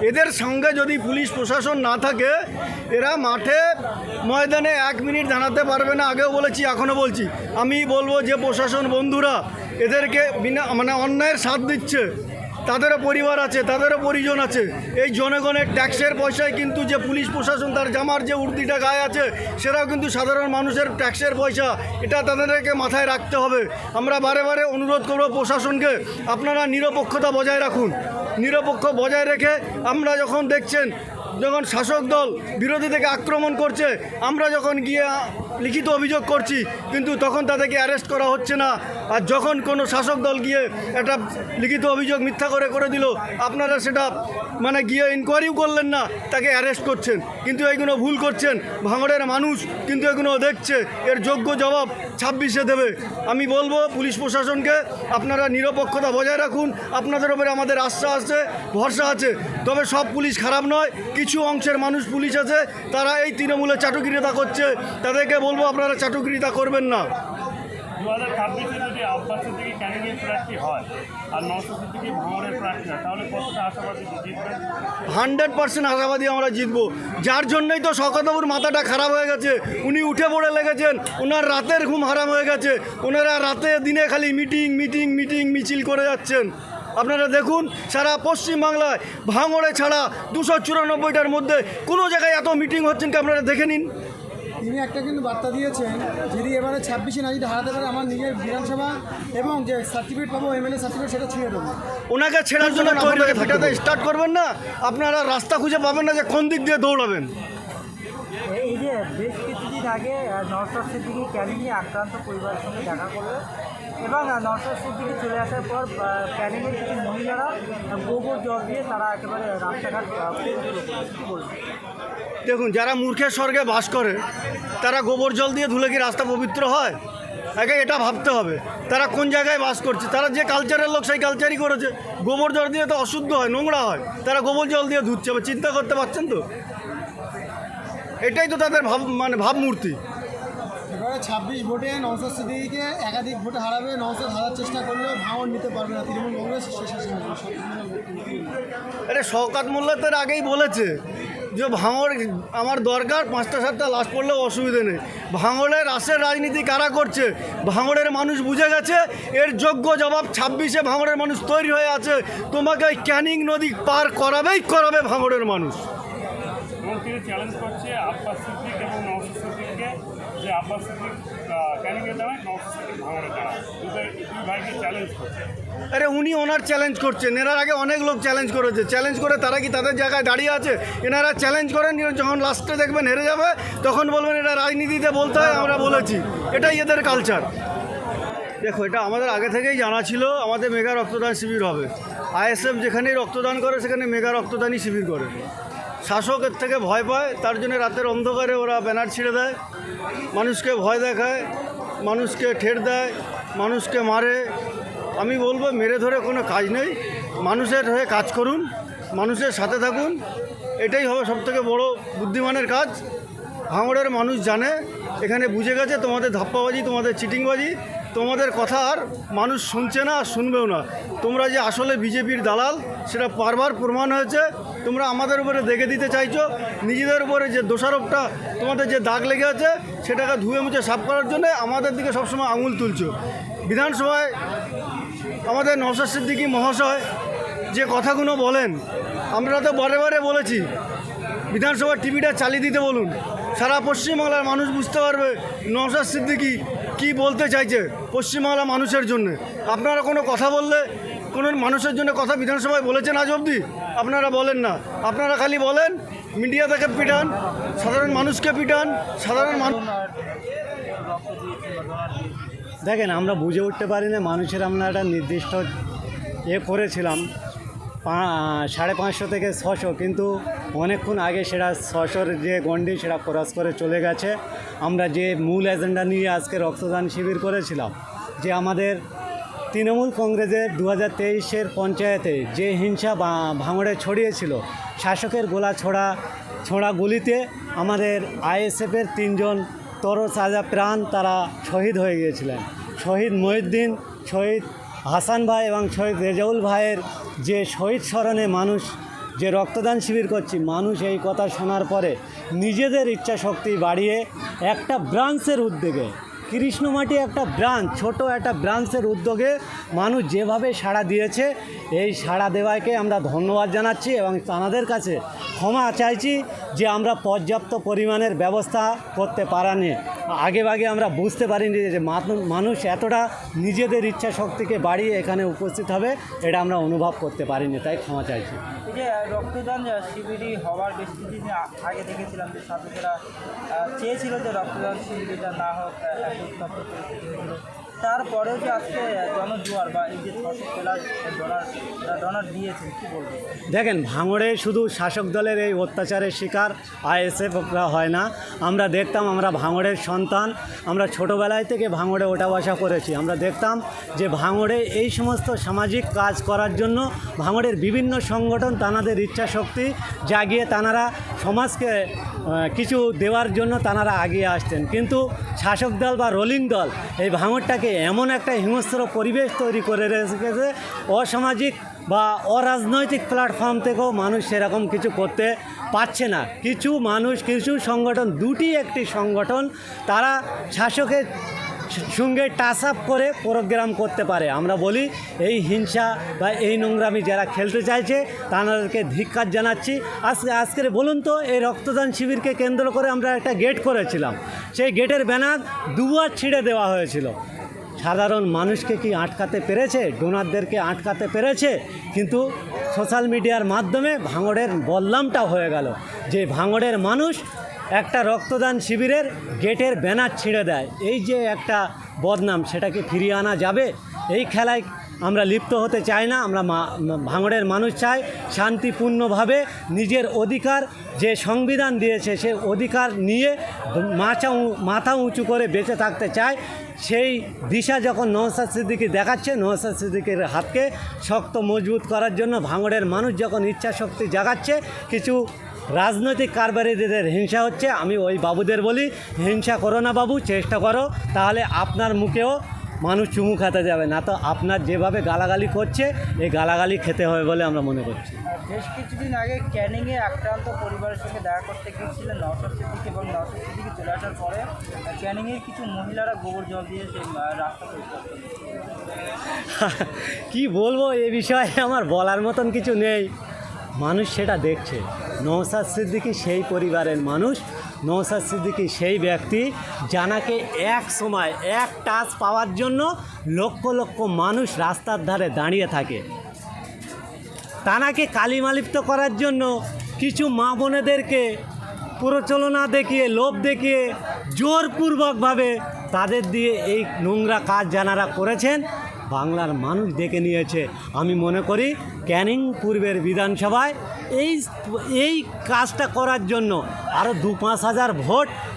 এদের সঙ্গে যদি পুলিশ প্রশাসন না থাকে, এরা মাঠে ময়দানে এক মিনিট দাঁড়াতে পারবে না। আগেও বলেছি, এখনও বলছি। আমি বলব যে প্রশাসন বন্ধুরা, এদেরকে বিনা মানে অন্যায়ের সাথ দিচ্ছে। তাদেরও পরিবার আছে, তাদেরও পরিজন আছে। এই জনগণের ট্যাক্সের পয়সায় কিন্তু যে পুলিশ প্রশাসন তার জামার যে উর্দিটা গায়ে আছে, সেটাও কিন্তু সাধারণ মানুষের ট্যাক্সের পয়সা। এটা তাদেরকে মাথায় রাখতে হবে। আমরা বারে বারে অনুরোধ করব প্রশাসনকে, আপনারা নিরপেক্ষতা বজায় রাখুন। নিরপেক্ষ বজায় রেখে আমরা যখন দেখছেন, যখন শাসক দল বিরোধী থেকে আক্রমণ করছে, আমরা যখন গিয়ে লিখিত অভিযোগ করছি, কিন্তু তখন তাদেরকে অ্যারেস্ট করা হচ্ছে না। আর যখন কোনো শাসক দল গিয়ে একটা লিখিত অভিযোগ মিথ্যা করে করে দিল, আপনারা সেটা মানে গিয়ে ইনকোয়ারিও করলেন না, তাকে অ্যারেস্ট করছেন। কিন্তু এগুলো ভুল করছেন, ভাঙড়ের মানুষ কিন্তু এগুলো দেখছে। এর যোগ্য জবাব ছাব্বিশে দেবে। আমি বলব, পুলিশ প্রশাসনকে আপনারা নিরপেক্ষতা বজায় রাখুন। আপনাদের উপরে আমাদের আস্থা আছে, ভরসা আছে। তবে সব পুলিশ খারাপ নয়, কিছু অংশের মানুষ পুলিশ আছে, তারা এই তৃণমূলে চাটুকিরিতা করছে। তাদেরকে বলব আপনারা চাটুকিরিতা করবেন না। দু হাজার ছাব্বিশে যদি আব্বাসের দিকে ক্যান্ডিডেট প্রার্থী হয় আর নশো দিকে ভাঙড়ের প্রার্থী হয় তাহলে কতটা আশাবাদী জিতবেন? হান্ড্রেড পার্সেন্ট আশাবাদী আমরা জিতবো। যার জন্যই তো শকতবাবুর মাথাটা খারাপ হয়ে গেছে। উনি উঠে পড়ে লেগেছেন ওনার রাতের ঘুম হারাম হয়ে গেছে। ওনারা রাতে দিনে খালি মিটিং মিটিং মিটিং মিছিল করে যাচ্ছেন। আপনারা দেখুন সারা পশ্চিমবাংলায় ভাঙড়ে ছাড়া দুশো চুরানব্বইটার মধ্যে কোনো জায়গায় এত মিটিং হচ্ছেন কি আপনারা দেখে নিন? তিনি একটা কিন্তু বার্তা দিয়েছেন যদি এবারে ছাব্বিশে না যদি হারাতে পারে আমার নিজের বিধানসভা এবং যে সার্টিফিকেট পাবো এমএলএ সার্টিফিকেট সেটা ছুঁয়ে দেবো। ওনাকে ছেড়ার জন্য ফেটাতে স্টার্ট করবেন না আপনারা রাস্তা খুঁজে পাবেন না যে কোন দিক দিয়ে দৌড়াবেন। এই যে বেশ কিছুদিন আগে নরসাদ সিদ্দিকি ক্যানিং নিয়ে আক্রান্ত পরিবারের সঙ্গে দেখা করল এবং নরসাদ সিদ্দিকি চলে আসার পর ক্যানিংয়ের কিছু মহিলারা গোবর জল দিয়ে তারা একেবারে রাস্তাঘাট আহ, দেখুন যারা মূর্খের স্বর্গে বাস করে তারা গোবর জল দিয়ে ধুলে কি রাস্তা পবিত্র হয়? আগে এটা ভাবতে হবে। তারা কোন জায়গায় বাস করছে? তারা যে কালচারের লোক সেই কালচারই করেছে। গোবর জল দিয়ে তো অশুদ্ধ হয় নোংরা হয়। তারা গোবর জল দিয়ে ধুচ্ছে বা চিন্তা করতে পারছেন তো? এটাই তো তাদের ভাব মানে ভাবমূর্তি। এবারে ছাব্বিশ ভোটে নৌসাদ সিদ্দিকিকে একাধিক ভোটে হারাবে নৌসাদ হারার চেষ্টা করলেও ভাঙন নিতে পারবে না তৃণমূল কংগ্রেস আরে শওকাত মোল্লা তার আগেই বলেছে। যে ভাঙড়, আমার দরকার পাঁচটা, সাতটা লাশ পড়লে অসুবিধে নেই। ভাঙড়ের রাশের রাজনীতি কারা করছে? ভাঙড়ের মানুষ বুঝে গেছে, এর যোগ্য জবাব ছাব্বিশে ভাঙড়ের মানুষ তৈরি হয়ে আছে। তোমাকে ওই ক্যানিং নদী পার করাবেই করাবে ভাঙড়ের মানুষ। চ্যালেঞ্জ করছে আব্বাস সিদ্দিক এবং নওশাদ সিদ্দিককে আরে উনি ওনার চ্যালেঞ্জ করছেন। এনার আগে অনেক লোক চ্যালেঞ্জ করেছে। চ্যালেঞ্জ করে তারা কি তাদের জায়গায় দাঁড়িয়ে আছে? এনারা চ্যালেঞ্জ করেন যখন লাস্টে দেখবেন হেরে যাবে, তখন বলবেন এটা রাজনীতিতে বলতে হয়, আমরা বলেছি। এটাই এদের কালচার দেখো, এটা আমাদের আগে থেকেই জানা ছিল, আমাদের মেগা রক্তদান শিবির হবে। আইএসএফ যেখানেই রক্তদান করে, সেখানে মেগা রক্তদানই শিবির করে। শাসকের থেকে ভয় পায়, তার জন্য রাতের অন্ধকারে ওরা ব্যানার ছিঁড়ে দেয়। মানুষকে ভয় দেখায়, মানুষকে ঠের দেয়, মানুষকে মারে। আমি বলব, মেরে ধরে কোনো কাজ নেই। মানুষের হয়ে কাজ করুন, মানুষের সাথে থাকুন। এটাই হবে সবথেকে বড় বুদ্ধিমানের কাজ। ভাঙড়ের মানুষ জানে এখানে বুঝে গেছে তোমাদের ধাপ্পাবাজি, তোমাদের চিটিংবাজি, তোমাদের কথা আর মানুষ শুনছে না আর শুনবেও না। তোমরা যে আসলে বিজেপির দালাল, সেটা বারবার প্রমাণ হয়েছে। তোমরা আমাদের উপরে দেখে দিতে চাইছো। নিজেদের উপরে যে দোষারোপটা, তোমাদের যে দাগ লেগে আছে, সেটাকে ধুয়ে মুছে সাফ করার জন্য আমাদের দিকে সবসময় আঙুল তুলছো। বিধানসভায় আমাদের নওশাদ সিদ্দিকী মহাশয় যে কথাগুলো বলেন, আমরা তো বারে বারে বলেছি, বিধানসভার টিভিটা চালিয়ে দিতে বলুন। সারা পশ্চিমবাংলার মানুষ বুঝতে পারবে নওশাদ সিদ্দিকি কি বলতে চাইছে পশ্চিমবাংলার মানুষের জন্য। আপনারা কোনো কথা বললে, কোনো মানুষের জন্য কথা বিধানসভায় বলেছেন আজ অবধি? আপনারা বলেন না। আপনারা খালি বলেন, মিডিয়া থেকে পিটান, সাধারণ মানুষকে পিটান, সাধারণ মানুষ দেখেন, আমরা বুঝে উঠতে পারি না মানুষের আমরা একটা নির্দিষ্ট এ করেছিলাম। সাড়ে পাঁচশো থেকে ছশো, কিন্তু অনেকক্ষণ আগে সেটা ছশোর যে গণ্ডি সেটা ক্রস করে চলে গেছে। আমরা যে মূল এজেন্ডা নিয়ে আজকে রক্তদান শিবির করেছিলাম, যে আমাদের তৃণমূল কংগ্রেসের দু হাজার তেইশের পঞ্চায়েতে যে হিংসা ভাঙড়ে ছড়িয়েছিল, শাসকের গোলা ছোড়া ছোড়া গুলিতে আমাদের আইএসএফের তিনজন তরতাজা প্রাণ তারা শহীদ হয়ে গিয়েছিলেন। শহীদ মহিউদ্দিন, শহীদ হাসান ভাই এবং শহীদ রেজাউল ভাইয়ের যে শহীদ স্মরণে মানুষ যে রক্তদান শিবির করছি, মানুষ এই কথা শোনার পরে নিজেদের ইচ্ছা শক্তি বাড়িয়ে একটা ব্রাঞ্চের উদ্যোগে কৃষ্ণমাটি একটা ব্রাঞ্চ, ছোট একটা ব্রাঞ্চের উদ্যোগে মানুষ যেভাবে সাড়া দিয়েছে, এই সাড়া দেওয়াকে আমরা ধন্যবাদ জানাচ্ছি এবং তাদের কাছে ক্ষমা চাইছি যে আমরা পর্যাপ্ত পরিমাণের ব্যবস্থা করতে পারানি। আগে ভাগে আমরা বুঝতে পারিনি যে মানুষ এতটা নিজেদের ইচ্ছা শক্তিকে বাড়িয়ে এখানে উপস্থিত হবে, এটা আমরা অনুভব করতে পারিনি, তাই ক্ষমা চাইছি। রক্তদান শিবিরই হওয়ার বেশ কিছুদিন আগে দেখেছিলাম যে সাধকেরা চেয়েছিল যে রক্তদান শিবিরটা না হোক তারপরেও যে আজকে জনজোয়ার বা এই যে ছশো প্লাস ডলার ডলার দিয়েছেন, কী বলব দেখেন, ভাঙড়ে শুধু শাসক দলের এই অত্যাচারের শিকার আইএসএফরা হয় না। আমরা দেখতাম আমরা ভাঙড়ের সন্তান, আমরা ছোটোবেলায় থেকে ভাঙড়ে ওঠা বসা করেছি। আমরা দেখতাম যে ভাঙড়ে এই সমস্ত সামাজিক কাজ করার জন্য ভাঙড়ের বিভিন্ন সংগঠন, তানাদের ইচ্ছা শক্তি জাগিয়ে তানারা সমাজকে কিছু দেওয়ার জন্য তানারা আগিয়ে আসতেন কিন্তু শাসক দল বা রোলিং দল এই ভাঙরটাকে এমন একটা হিংস্র পরিবেশ তৈরি করে রেখেছে, অসামাজিক বা অরাজনৈতিক প্ল্যাটফর্ম থেকেও মানুষ সেরকম কিছু করতে পারছে না। কিছু মানুষ, কিছু সংগঠন, দুটি একটি সংগঠন, তারা শাসকের সঙ্গে টাচ আপ করে প্রোগ্রাম করতে পারে। আমরা বলি এই হিংসা বা এই নোংরামি যারা খেলতে চাইছে, তাদেরকে ধিক্কার জানাচ্ছি। আজকে আজকের বলুন তো, এই রক্তদান শিবিরকে কেন্দ্র করে আমরা একটা গেট করেছিলাম। সেই গেটের ব্যানার দুবার ছিঁড়ে দেওয়া হয়েছিল। সাধারণ মানুষকে কি আটকাতে পেরেছে? ডোনারদেরকে আটকাতে পেরেছে? কিন্তু সোশ্যাল মিডিয়ার মাধ্যমে ভাঙড়ের বদলামটা হয়ে গেল। যে ভাঙড়ের মানুষ একটা রক্তদান শিবিরের গেটের ব্যানার ছিঁড়ে দেয়। এই যে একটা বদনাম, সেটাকে ফিরিয়ে আনা যাবে? এই খেলায় আমরা লিপ্ত হতে চাই না, আমরা ভাঙড়ের মানুষ চাই শান্তিপূর্ণভাবে নিজের অধিকার যে সংবিধান দিয়েছে, সে অধিকার নিয়ে মাথা মাথা উঁচু করে বেঁচে থাকতে চায়। সেই দিশা যখন নওসাদ সিদ্দিকি দেখাচ্ছে নওসাদ সিদ্দিকির হাতকে শক্ত মজবুত করার জন্য ভাঙড়ের মানুষ যখন ইচ্ছা শক্তি জাগাচ্ছে, কিছু রাজনৈতিক কারবারিদের হিংসা হচ্ছে আমি ওই বাবুদের বলি হিংসা করো না বাবু চেষ্টা করো তাহলে আপনার মুখেও মানুষ চুমু খেতে যাবে। না তো আপনার যেভাবে গালাগালি করছে এই গালাগালি খেতে হবে বলে আমরা মনে করছি। বেশ কিছুদিন আগে ক্যানিংয়ে আক্রান্ত পরিবারের সঙ্গে দেখা করতে গিয়েছিলেন নওশাদ সিদ্দিকি এবং নওশাদ সিদ্দিকি চলে আসার পরে ক্যানিংয়ের কিছু মহিলারা গোবর জল দিয়ে সেই রাস্তা। কি বলব এ বিষয়ে আমার বলার মতন কিছু নেই। মানুষ সেটা দেখছে। নৌসাদ সিদ্দিকি সেই পরিবারের মানুষ, নৌসাদ সিদ্দিকি সেই ব্যক্তি, জানাকে এক সময় এক টাচ পাওয়ার জন্য লক্ষ লক্ষ মানুষ রাস্তার ধারে দাঁড়িয়ে থাকে। তানাকে কালিমালিপ্ত করার জন্য কিছু মা বোনেদেরকে প্রচলনা দেখিয়ে, লোভ দেখিয়ে জোরপূর্বকভাবে তাদের দিয়ে এই নোংরা কাজ যারা করেছেন। বাংলার মানুষ দেখে নিয়েছে। আমি মনে করি ক্যানিং পূর্বের বিধানসভায় এই এই কাজটা করার জন্য আরও দু পাঁচ হাজার ভোট